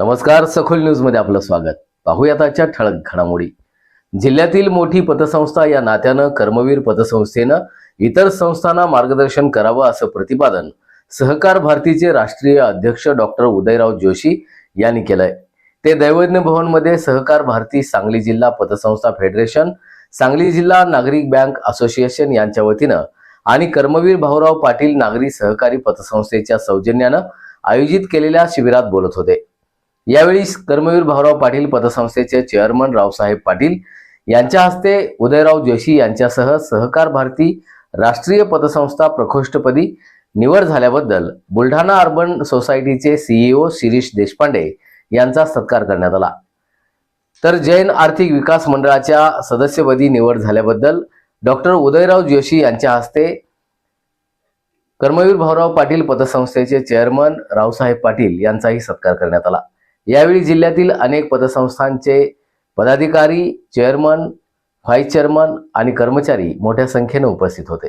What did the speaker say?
नमस्कार सखोल न्यूजमध्ये आपलं स्वागत. पाहूयात आजच्या ठळक घडामोडी. जिल्ह्यातील मोठी पतसंस्था या नात्यानं कर्मवीर पतसंस्थेनं इतर संस्थांना मार्गदर्शन करावं असं प्रतिपादन सहकार भारतीचे राष्ट्रीय अध्यक्ष डॉक्टर उदयराव जोशी यांनी केलंय. ते दैवज्ञ भवनमध्ये सहकार भारती सांगली जिल्हा पतसंस्था फेडरेशन सांगली जिल्हा नागरिक बँक असोसिएशन यांच्या वतीनं आणि कर्मवीर भाऊराव पाटील नागरी सहकारी पतसंस्थेच्या सौजन्यानं आयोजित केलेल्या शिबिरात बोलत होते. यावेळी कर्मवीर भाऊराव पाटील पतसंस्थेचे चेअरमन रावसाहेब पाटील यांच्या हस्ते उदयराव जोशी यांच्यासह सहकार भारती राष्ट्रीय पतसंस्था प्रकोष्ठपदी निवड झाल्याबद्दल बुलढाणा अर्बन सोसायटीचे सीईओ शिरीष देशपांडे यांचा सत्कार करण्यात आला. तर जैन आर्थिक विकास मंडळाच्या सदस्यपदी निवड झाल्याबद्दल डॉक्टर उदयराव जोशी यांच्या हस्ते कर्मवीर भाऊराव पाटील पतसंस्थेचे चेअरमन रावसाहेब पाटील यांचाही सत्कार करण्यात आला. यावेळी जिल्ह्यातील अनेक पतसंस्थांचे पदाधिकारी चेअरमन व्हाईस चेअरमन आणि कर्मचारी मोठ्या संख्येने उपस्थित होते.